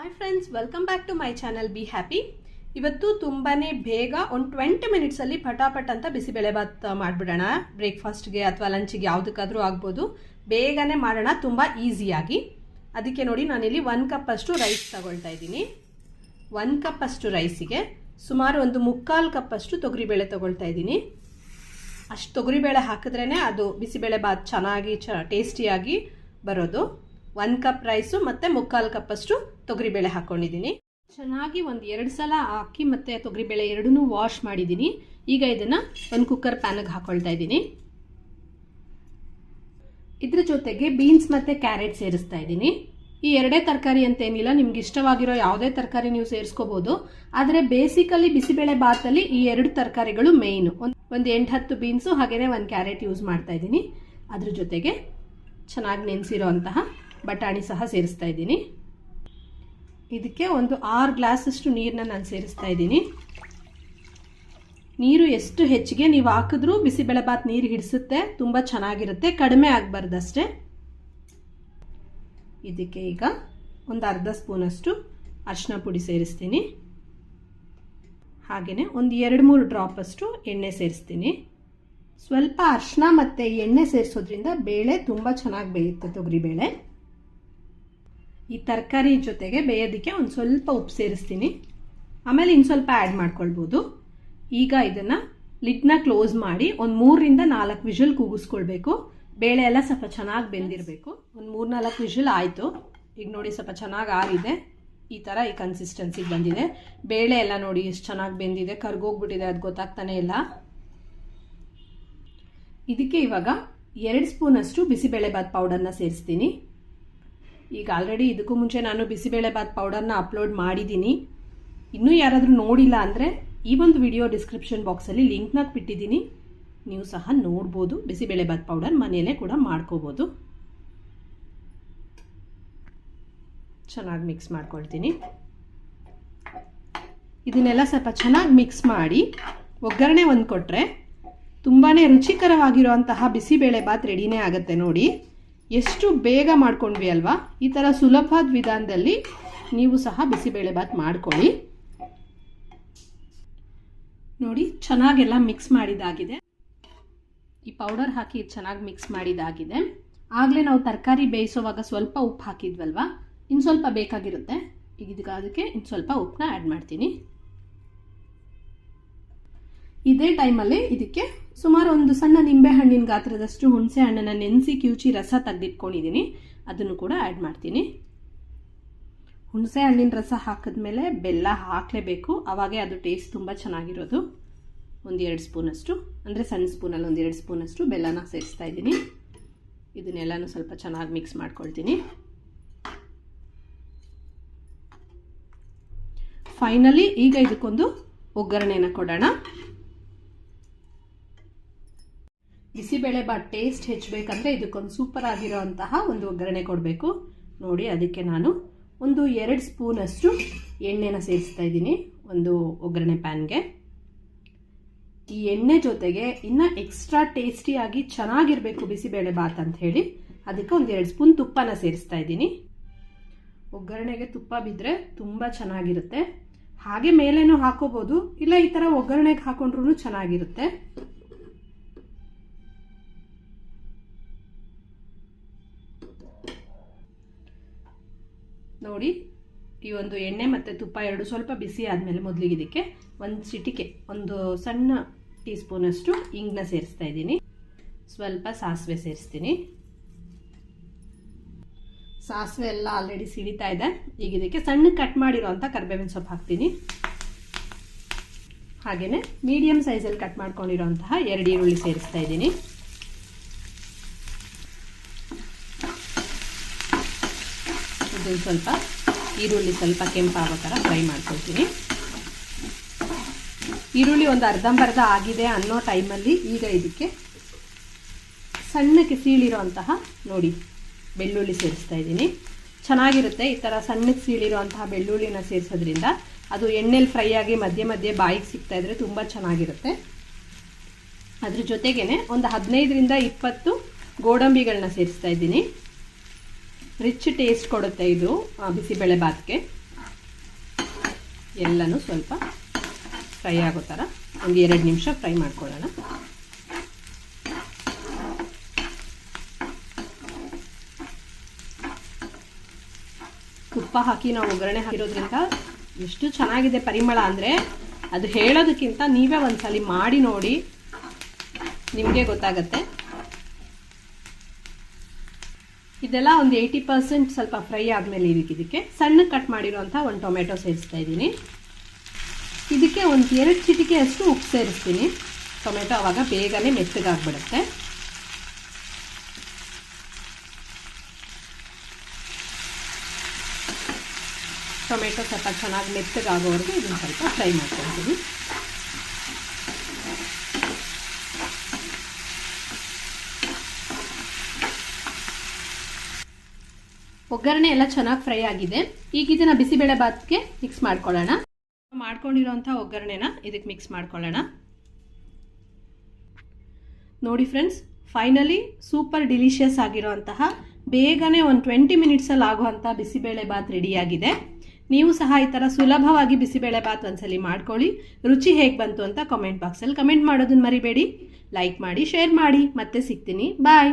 Hi friends welcome back to my channel be happy ಇವತ್ತು ತುಂಬಾ ಬೇಗ ಒಂದು ಟ್ವೆಂಟಿ ಮಿನಿಟ್ಸಲ್ಲಿ ಪಟಾಪಟ್ ಅಂತ ಬಿಸಿಬೇಳೆ ಭಾತ್ ಮಾಡಿಬಿಡೋಣ. ಬ್ರೇಕ್ಫಾಸ್ಟ್ಗೆ ಅಥವಾ ಲಂಚಿಗೆ ಯಾವುದಕ್ಕಾದರೂ ಆಗ್ಬೋದು. ಬೇಗನೆ ಮಾಡೋಣ, ತುಂಬ ಈಸಿಯಾಗಿ ಅದಕ್ಕೆ ನೋಡಿ ನಾನಿಲ್ಲಿ ಒನ್ ಕಪ್ ಅಷ್ಟು ರೈಸ್ ತಗೊಳ್ತಾ ಇದ್ದೀನಿ. ಕಪ್ ಅಷ್ಟು ರೈಸಿಗೆ ಸುಮಾರು ಒಂದು ಮುಕ್ಕಾಲು ಕಪ್ ಅಷ್ಟು ತೊಗರಿಬೇಳೆ ತೊಗೊಳ್ತಾ ಇದ್ದೀನಿ. ಅಷ್ಟು ತೊಗರಿಬೇಳೆ ಹಾಕಿದ್ರೇ ಅದು ಬಿಸಿಬೇಳೆ ಭಾತ್ ಚೆನ್ನಾಗಿ ಚ ಟೇಸ್ಟಿಯಾಗಿ ಬರೋದು. ಒಂದು ಕಪ್ ರೈಸು ಮತ್ತು ಮುಕ್ಕಾಲು ಕಪ್ಪಷ್ಟು ತೊಗರಿಬೇಳೆ ಹಾಕ್ಕೊಂಡಿದ್ದೀನಿ ಚೆನ್ನಾಗಿ ಒಂದು ಎರಡು ಸಲ ಅಕ್ಕಿ ಮತ್ತೆ ತೊಗರಿಬೇಳೆ ಎರಡನ್ನೂ ವಾಶ್ ಮಾಡಿದ್ದೀನಿ. ಈಗ ಇದನ್ನು ಒಂದು ಕುಕ್ಕರ್ ಪ್ಯಾನಿಗೆ ಹಾಕೊಳ್ತಾ ಇದ್ದೀನಿ. ಇದ್ರ ಜೊತೆಗೆ ಬೀನ್ಸ್ ಮತ್ತು ಕ್ಯಾರೆಟ್ ಸೇರಿಸ್ತಾ ಇದ್ದೀನಿ. ಈ ಎರಡೇ ತರಕಾರಿ ಅಂತೇನಿಲ್ಲ ನಿಮ್ಗೆ ಇಷ್ಟವಾಗಿರೋ ಯಾವುದೇ ತರಕಾರಿ ನೀವು ಸೇರಿಸ್ಕೋಬೋದು. ಆದರೆ ಬೇಸಿಕಲಿ ಬಿಸಿಬೇಳೆ ಭಾತಲ್ಲಿ ಈ ಎರಡು ತರಕಾರಿಗಳು ಮೇಯ್ನು ಒಂದು ಒಂದು ಎಂಟು ಹತ್ತು ಬೀನ್ಸು ಹಾಗೆಯೇ ಒಂದು ಕ್ಯಾರೆಟ್ ಯೂಸ್ ಮಾಡ್ತಾ ಇದ್ದೀನಿ. ಅದ್ರ ಜೊತೆಗೆ ಚೆನ್ನಾಗಿ ನೆನೆಸಿರೋ ಅಂತಹ ಬಟಾಣಿ ಸಹ ಸೇರಿಸ್ತಾ ಇದ್ದೀನಿ. ಇದಕ್ಕೆ ಒಂದು ಆರು ಗ್ಲಾಸಷ್ಟು ನೀರನ್ನ ನಾನು ಸೇರಿಸ್ತಾ ಇದ್ದೀನಿ. ನೀರು ಎಷ್ಟು ಹೆಚ್ಚಿಗೆ ನೀವು ಹಾಕಿದ್ರೂ ಬಿಸಿಬೇಳೆ ಭಾತ್ ನೀರು ಹಿಡಿಸುತ್ತೆ, ತುಂಬ ಚೆನ್ನಾಗಿರುತ್ತೆ, ಕಡಿಮೆ ಆಗಬಾರ್ದಷ್ಟೇ. ಇದಕ್ಕೆ ಈಗ ಒಂದು ಅರ್ಧ ಸ್ಪೂನಷ್ಟು ಅರಿಶಿನ ಪುಡಿ ಸೇರಿಸ್ತೀನಿ. ಹಾಗೆಯೇ ಒಂದು ಎರಡು ಮೂರು ಡ್ರಾಪಷ್ಟು ಎಣ್ಣೆ ಸೇರಿಸ್ತೀನಿ. ಸ್ವಲ್ಪ ಅರಿಶಿನ ಮತ್ತು ಎಣ್ಣೆ ಸೇರಿಸೋದ್ರಿಂದ ಬೇಳೆ ತುಂಬ ಚೆನ್ನಾಗಿ ಬೇಯುತ್ತೆ ತೊಗರಿಬೇಳೆ. ಈ ತರಕಾರಿ ಜೊತೆಗೆ ಬೇಯೋದಕ್ಕೆ ಒಂದು ಸ್ವಲ್ಪ ಉಪ್ಪು ಸೇರಿಸ್ತೀನಿ. ಆಮೇಲೆ ಇನ್ನು ಸ್ವಲ್ಪ ಆ್ಯಡ್ ಮಾಡ್ಕೊಳ್ಬೋದು. ಈಗ ಇದನ್ನು ಲಿಡ್ನ ಕ್ಲೋಸ್ ಮಾಡಿ ಒಂದು ಮೂರರಿಂದ ನಾಲ್ಕು ವಿಷಲ್ ಕೂಗಿಸ್ಕೊಳ್ಬೇಕು. ಬೇಳೆ ಎಲ್ಲ ಸ್ವಲ್ಪ ಚೆನ್ನಾಗಿ ಬೆಂದಿರಬೇಕು. ಒಂದು ಮೂರು ನಾಲ್ಕು ವಿಷಲ್ ಆಯಿತು. ಈಗ ನೋಡಿ ಸ್ವಲ್ಪ ಚೆನ್ನಾಗಿ ಆರಿದೆ ಈ ಥರ ಈ ಕನ್ಸಿಸ್ಟೆನ್ಸಿಗೆ ಬಂದಿದೆ. ಬೇಳೆ ಎಲ್ಲ ನೋಡಿ ಎಷ್ಟು ಚೆನ್ನಾಗಿ ಬೆಂದಿದೆ. ಕರ್ಗೋಗ್ಬಿಟ್ಟಿದೆ, ಅದು ಗೊತ್ತಾಗ್ತಾನೆ ಇಲ್ಲ. ಇದಕ್ಕೆ ಇವಾಗ ಎರಡು ಸ್ಪೂನಷ್ಟು ಬಿಸಿಬೇಳೆಬಾತ್ ಪೌಡರ್ನ ಸೇರಿಸ್ತೀನಿ. ಈಗ ಆಲ್ರೆಡಿ ಇದಕ್ಕೂ ಮುಂಚೆ ನಾನು ಬಿಸಿಬೇಳೆಬಾತ್ ಪೌಡರ್ನ ಅಪ್ಲೋಡ್ ಮಾಡಿದ್ದೀನಿ. ಇನ್ನೂ ಯಾರಾದರೂ ನೋಡಿಲ್ಲ ಅಂದರೆ ಈ ಒಂದು ವಿಡಿಯೋ ಡಿಸ್ಕ್ರಿಪ್ಷನ್ ಬಾಕ್ಸಲ್ಲಿ ಲಿಂಕ್ನ ಬಿಟ್ಟಿದ್ದೀನಿ. ನೀವು ಸಹ ನೋಡ್ಬೋದು, ಬಿಸಿಬೇಳೆಬಾತ್ ಪೌಡರ್ ಮನೆಯಲ್ಲೇ ಕೂಡ ಮಾಡ್ಕೋಬೋದು. ಚೆನ್ನಾಗಿ ಮಿಕ್ಸ್ ಮಾಡ್ಕೊಳ್ತೀನಿ. ಇದನ್ನೆಲ್ಲ ಸ್ವಲ್ಪ ಚೆನ್ನಾಗಿ ಮಿಕ್ಸ್ ಮಾಡಿ ಒಗ್ಗರಣೆ ಒಂದು ಕೊಟ್ಟರೆ ತುಂಬಾ ರುಚಿಕರವಾಗಿರುವಂತಹ ಬಿಸಿಬೇಳೆ ಬಾತ್ ರೆಡಿನೇ ಆಗುತ್ತೆ ನೋಡಿ. ಎಷ್ಟು ಬೇಗ ಮಾಡ್ಕೊಂಡ್ವಿ ಅಲ್ವಾ? ಈ ಥರ ಸುಲಭವಾದ ವಿಧಾನದಲ್ಲಿ ನೀವು ಸಹ ಬಿಸಿಬೇಳೆ ಭಾತ್ ಮಾಡ್ಕೊಳ್ಳಿ. ನೋಡಿ, ಚೆನ್ನಾಗೆಲ್ಲ ಮಿಕ್ಸ್ ಮಾಡಿದಾಗಿದೆ. ಈ ಪೌಡರ್ ಹಾಕಿ ಚೆನ್ನಾಗಿ ಮಿಕ್ಸ್ ಮಾಡಿದಾಗಿದೆ. ಆಗಲೇ ನಾವು ತರಕಾರಿ ಬೇಯಿಸೋವಾಗ ಸ್ವಲ್ಪ ಉಪ್ಪು ಹಾಕಿದ್ವಲ್ವಾ? ಇನ್ನು ಸ್ವಲ್ಪ ಬೇಕಾಗಿರುತ್ತೆ. ಈಗ ಇದಕ್ಕೆ ಅದಕ್ಕೆ ಇನ್ನು ಸ್ವಲ್ಪ ಉಪ್ಪನ್ನ ಆ್ಯಡ್ ಮಾಡ್ತೀನಿ. ಇದೇ ಟೈಮಲ್ಲಿ ಇದಕ್ಕೆ ಸುಮಾರು ಒಂದು ಸಣ್ಣ ನಿಂಬೆ ಹಣ್ಣಿನ ಗಾತ್ರದಷ್ಟು ಹುಣಸೆ ಹಣ್ಣನ್ನು ನೆನೆಸಿ ಕಿವುಚಿ ರಸ ತೆಗೆದಿಟ್ಕೊಂಡಿದ್ದೀನಿ ಅದನ್ನು ಕೂಡ ಆ್ಯಡ್ ಮಾಡ್ತೀನಿ. ಹುಣಸೆ ಹಣ್ಣಿನ ರಸ ಹಾಕಿದ್ಮೇಲೆ ಬೆಲ್ಲ ಹಾಕಲೇಬೇಕು. ಆವಾಗೇ ಅದು ಟೇಸ್ಟ್ ತುಂಬ ಚೆನ್ನಾಗಿರೋದು. ಒಂದು ಎರಡು ಸ್ಪೂನಷ್ಟು. ಅಂದರೆ ಸಣ್ಣ ಸ್ಪೂನಲ್ಲಿ ಒಂದು ಎರಡು ಸ್ಪೂನಷ್ಟು ಬೆಲ್ಲನ ಸೇರಿಸ್ತಾ ಇದ್ದೀನಿ. ಇದನ್ನೆಲ್ಲನೂ ಸ್ವಲ್ಪ ಚೆನ್ನಾಗಿ ಮಿಕ್ಸ್ ಮಾಡ್ಕೊಳ್ತೀನಿ. ಫೈನಲಿ ಈಗ ಇದಕ್ಕೊಂದು ಒಗ್ಗರಣೆನ ಕೊಡೋಣ. ಬಿಸಿಬೇಳೆ ಬಾತ್ ಟೇಸ್ಟ್ ಹೆಚ್ಚಬೇಕಂದ್ರೆ ಇದಕ್ಕೊಂದು ಸೂಪರ್ ಆಗಿರೋಂತಹ ಒಂದು ಒಗ್ಗರಣೆ ಕೊಡಬೇಕು. ನೋಡಿ, ಅದಕ್ಕೆ ನಾನು ಒಂದು ಎರಡು ಸ್ಪೂನಷ್ಟು ಎಣ್ಣೆನ ಸೇರಿಸ್ತಾ ಇದ್ದೀನಿ ಒಂದು ಒಗ್ಗರಣೆ ಪ್ಯಾನ್ಗೆ ಈ ಎಣ್ಣೆ ಜೊತೆಗೆ ಇನ್ನು ಎಕ್ಸ್ಟ್ರಾ ಟೇಸ್ಟಿಯಾಗಿ ಚೆನ್ನಾಗಿರಬೇಕು ಬಿಸಿಬೇಳೆ ಬಾತ್ ಅಂತ ಹೇಳಿ. ಅದಕ್ಕೆ ಒಂದು ಎರಡು ಸ್ಪೂನ್ ತುಪ್ಪನ ಸೇರಿಸ್ತಾ ಇದ್ದೀನಿ. ಒಗ್ಗರಣೆಗೆ ತುಪ್ಪ ಬಿದ್ದರೆ ತುಂಬ ಚೆನ್ನಾಗಿರುತ್ತೆ. ಹಾಗೆ ಮೇಲೇನೂ ಹಾಕೋಬೋದು, ಇಲ್ಲ ಈ ಥರ ಒಗ್ಗರಣೆಗೆ ಹಾಕೊಂಡ್ರೂ ಚೆನ್ನಾಗಿರುತ್ತೆ. ನೋಡಿ, ಈ ಒಂದು ಎಣ್ಣೆ ಮತ್ತು ತುಪ್ಪ ಎರಡು ಸ್ವಲ್ಪ ಬಿಸಿ ಆದಮೇಲೆ ಮೊದಲಿಗೆ ಇದಕ್ಕೆ ಒಂದು ಚಿಟಿಕೆ ಒಂದು ಸಣ್ಣ ಟೀ ಸ್ಪೂನಷ್ಟು ಇಂಗ್ನ ಸೇರಿಸ್ತಾ ಇದ್ದೀನಿ. ಸ್ವಲ್ಪ ಸಾಸಿವೆ ಸೇರಿಸ್ತೀನಿ. ಸಾಸಿವೆ ಎಲ್ಲ ಆಲ್ರೆಡಿ ಸಿಡಿತಾ ಇದೆ. ಈಗ ಇದಕ್ಕೆ ಸಣ್ಣ ಕಟ್ ಮಾಡಿರೋಂಥ ಕರ್ಬೇವಿನ ಸೊಪ್ಪು ಹಾಕ್ತೀನಿ. ಹಾಗೆಯೇ ಮೀಡಿಯಮ್ ಸೈಜಲ್ಲಿ ಕಟ್ ಮಾಡ್ಕೊಂಡಿರೋಂತಹ ಎರಡು ಈರುಳ್ಳಿ ಸೇರಿಸ್ತಾ ಇದ್ದೀನಿ. ಇದು ಸ್ವಲ್ಪ ಈರುಳ್ಳಿ ಸ್ವಲ್ಪ ಕೆಂಪಾಗೋ ಥರ ಫ್ರೈ ಮಾಡ್ಕೊಳ್ತೀನಿ. ಈರುಳ್ಳಿ ಒಂದು ಅರ್ಧಂಬರ್ಧ ಆಗಿದೆ ಅನ್ನೋ ಟೈಮಲ್ಲಿ ಈಗ ಇದಕ್ಕೆ ಸಣ್ಣಕ್ಕೆ ಸೀಳಿರೋಂತಹ ನೋಡಿ ಬೆಳ್ಳುಳ್ಳಿ ಸೇರಿಸ್ತಾ ಇದ್ದೀನಿ. ಚೆನ್ನಾಗಿರುತ್ತೆ ಈ ಥರ ಸಣ್ಣಕ್ಕೆ ಸೀಳಿರುವಂತಹ ಬೆಳ್ಳುಳ್ಳಿನ ಸೇರಿಸೋದ್ರಿಂದ. ಅದು ಎಣ್ಣೆಲಿ ಫ್ರೈ ಆಗಿ ಮಧ್ಯೆ ಮಧ್ಯೆ ಬಾಯಿಗೆ ಸಿಗ್ತಾ ಇದ್ರೆ ತುಂಬ ಚೆನ್ನಾಗಿರುತ್ತೆ. ಅದ್ರ ಜೊತೆಗೇ ಒಂದು ಹದಿನೈದರಿಂದ ಇಪ್ಪತ್ತು ಗೋಡಂಬಿಗಳನ್ನ ಸೇರಿಸ್ತಾ ಇದ್ದೀನಿ. ರಿಚ್ ಟೇಸ್ಟ್ ಕೊಡುತ್ತೆ ಇದು ಬಿಸಿಬೇಳೆ ಬಾತ್ಗೆ. ಎಲ್ಲನೂ ಸ್ವಲ್ಪ ಫ್ರೈ ಆಗೋ ಥರ. ಒಂದು ಎರಡು ನಿಮಿಷ ಫ್ರೈ ಮಾಡ್ಕೊಳ್ಳೋಣ. ತುಪ್ಪ ಹಾಕಿ ನಾವು ಒಗ್ಗರಣೆ ಹಾಕಿರೋದ್ರಿಂದ ಎಷ್ಟು ಚೆನ್ನಾಗಿದೆ ಪರಿಮಳ ಅಂದರೆ ಅದು ಹೇಳೋದಕ್ಕಿಂತ ನೀವೇ ಒಂದ್ಸಲಿ ಮಾಡಿ ನೋಡಿ. ನಿಮಗೆ ಗೊತ್ತಾಗತ್ತೆ. ಇದೆಲ್ಲ ಒಂದು ಏಯ್ಟಿ ಪರ್ಸೆಂಟ್ ಸ್ವಲ್ಪ ಫ್ರೈ ಆದಮೇಲೆ ಇದಕ್ಕೆ ಇದಕ್ಕೆ. ಸಣ್ಣ ಕಟ್ ಮಾಡಿರೋಂಥ ಒಂದು ಟೊಮೆಟೊ ಸೇರಿಸ್ತಾ ಇದ್ದೀನಿ. ಇದಕ್ಕೆ ಒಂದು ಎರಡು ಚಿಟಿಕೆಯಷ್ಟು ಉಪ್ಪು ಸೇರಿಸ್ತೀನಿ. ಟೊಮೆಟೊ ಆವಾಗ ಬೇಗನೆ ಮೆತ್ತಗಾಗ್ಬಿಡುತ್ತೆ. ಟೊಮೆಟೊ ಸ್ವಲ್ಪ ಚೆನ್ನಾಗಿ ಮೆತ್ತಗಾಗೋವರೆಗೂ ಇದನ್ನು ಸ್ವಲ್ಪ ಫ್ರೈ ಮಾಡ್ಕೊಳ್ತೀನಿ. ಒಗ್ಗರಣೆ ಎಲ್ಲ ಚೆನ್ನಾಗಿ ಫ್ರೈ ಆಗಿದೆ. ಈಗ ಇದನ್ನ ಬಿಸಿಬೇಳೆ ಭಾತ್ಗೆ ಮಿಕ್ಸ್ ಮಾಡ್ಕೊಳ್ಳೋಣ. ಮಾಡ್ಕೊಂಡಿರೋಂಥ ಒಗ್ಗರಣೆನ ಇದಕ್ಕೆ ಮಿಕ್ಸ್ ಮಾಡ್ಕೊಳ್ಳೋಣ. ನೋಡಿ ಫ್ರೆಂಡ್ಸ್ ಫೈನಲಿ ಸೂಪರ್ ಡಿಲಿಷಿಯಸ್ ಆಗಿರೋಂತಹ ಬೇಗನೆ ಒಂದು ಟ್ವೆಂಟಿ ಮಿನಿಟ್ಸಲ್ಲಿ ಆಗುವಂಥ ಬಿಸಿಬೇಳೆ ಬಾತ್ ರೆಡಿಯಾಗಿದೆ. ನೀವು ಸಹ ಈ ಥರ ಸುಲಭವಾಗಿ ಬಿಸಿಬೇಳೆ ಬಾತ್ ಒಂದ್ಸಲಿ ಮಾಡ್ಕೊಳ್ಳಿ. ರುಚಿ ಹೇಗೆ ಬಂತು ಅಂತ ಕಮೆಂಟ್ ಬಾಕ್ಸಲ್ಲಿ ಕಮೆಂಟ್ ಮಾಡೋದನ್ನ ಮರಿಬೇಡಿ. ಲೈಕ್ ಮಾಡಿ ಶೇರ್ ಮಾಡಿ. ಮತ್ತೆ ಸಿಗ್ತೀನಿ. ಬಾಯ್